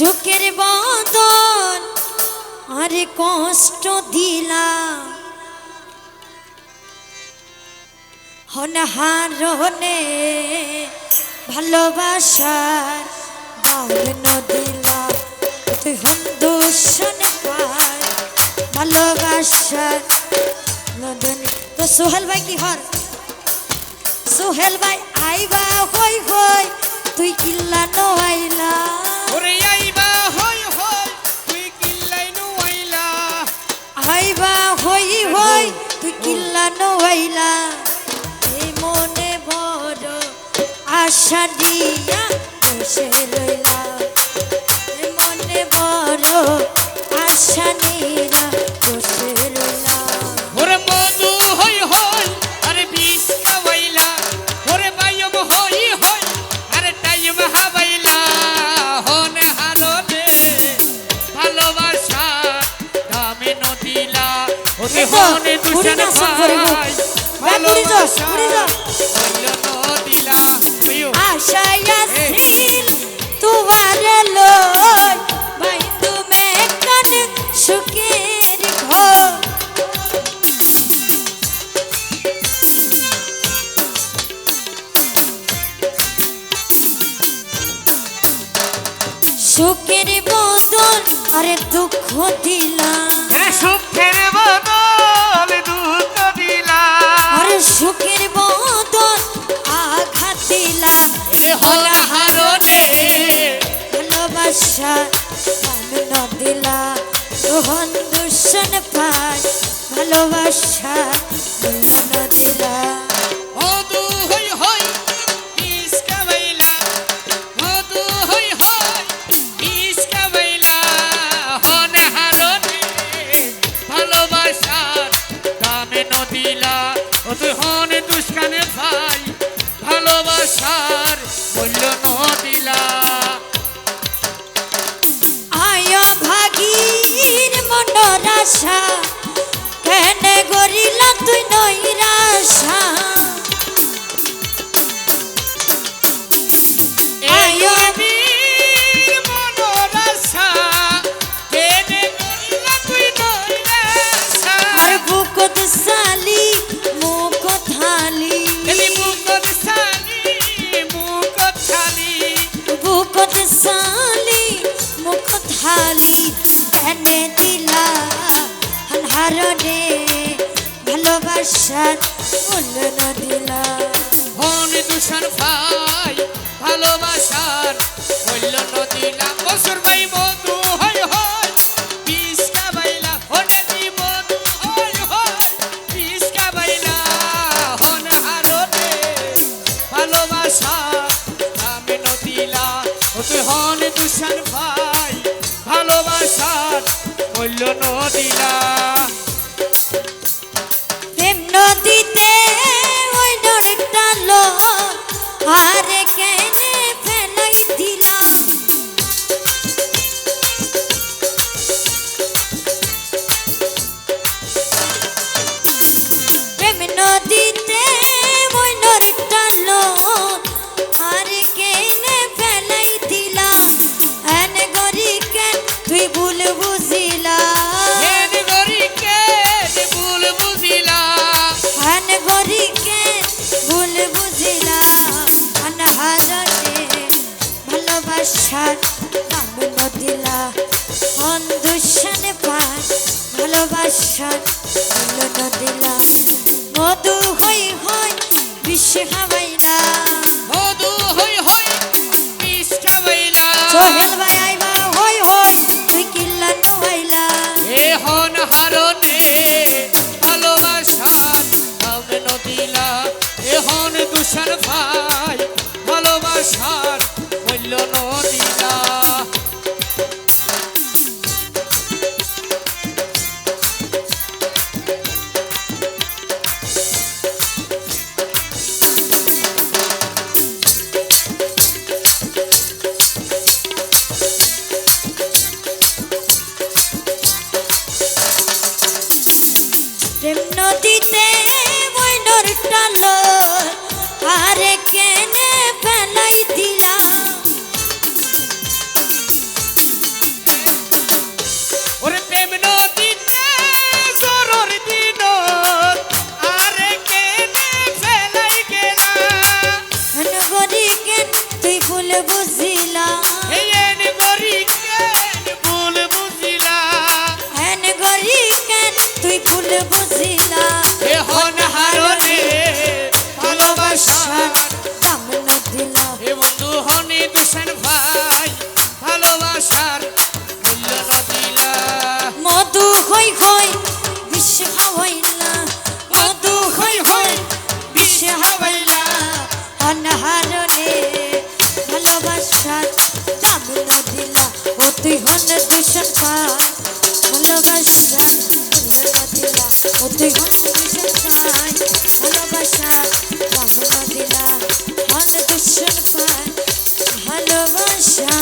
সুখের বদন আরে কষ্ট দিলা হনহারনে ভালোবাসার বাউন দিলা তুই হন হন্দুষণে পার ভালোবাসার নদন। তো সোহেল ভাই কি হর সোহেল ভাই আইবা হই হই তুই কিল্লা নো আইলা ওরে আইবা হই হই তুই কিল্লাই নু আইলা আইবা হই হই তুই কিল্লা নো আইলা এই মনে বড় আশা দিয়া বসে ঘুরি না, সব ঘুরি গো। ভাই ভাই, ঘুরি যাও, ঘুরি ওইও আশায় আসিল তোমার লয় ভাই তুমি কান সুখের ঘর সুখের বদল আরে দুঃখ দিলাম সুখের দিলা আরে সুখের বদল আঘাত দিলাম হারনে ভালোবাসা সামন দিলা রোহন দূষণ পায়। ভালোবাসা মূল্য দিলা মধু হই হই বিষ খাওয়াইলা মধু হই হই বিষ খাওয়াইলা হন হারনে ভালোবাসার দামে নদিলা ও তুই হন ভালোবাসার মূল্য দিলা হন দূষণ ভাই, ভালোবাসার। মূল্য নদিলাম বসুর ভাই বন্ধু হয় হয়। বিষ কাবাইলা হনে দি বন্ধু হয় হয়। বিষ কাবাইলা হন হারনে। ভালোবাসা আমি নদিলা। তুই হন দূষণ ভাই, ভালোবাসার। মূল্য নদিলা। পায় ভালোবাসার মূল্য নদিলা মধু হই হই বিশ্ব হাওয়াইলা। মধু হই হই বিষ খাওয়াইলা সোহেল ভাই আইবা হই হই তুই কিল্লা নুয়াইলা। এ হন হারনে ভালোবাসার নাম নদিলা। এ হন দূষণ ভাই ভালোবাসার মূল্য নদিলা প্রেম নদীতে ময়নর টাল আরে কেনে ফেলাই দিলাম। ওরে প্রেম নদীতে সরর দিন আরে কেনে ফেলাই গেলা নগরী কেন তুই ভুল বুঝিলা? ভালোবাসা তোমার কদিলা অতি ঘন বিশেষ পাই ভালোবাসা মহম দিলা মন দূষণ পাই ভালোবাসা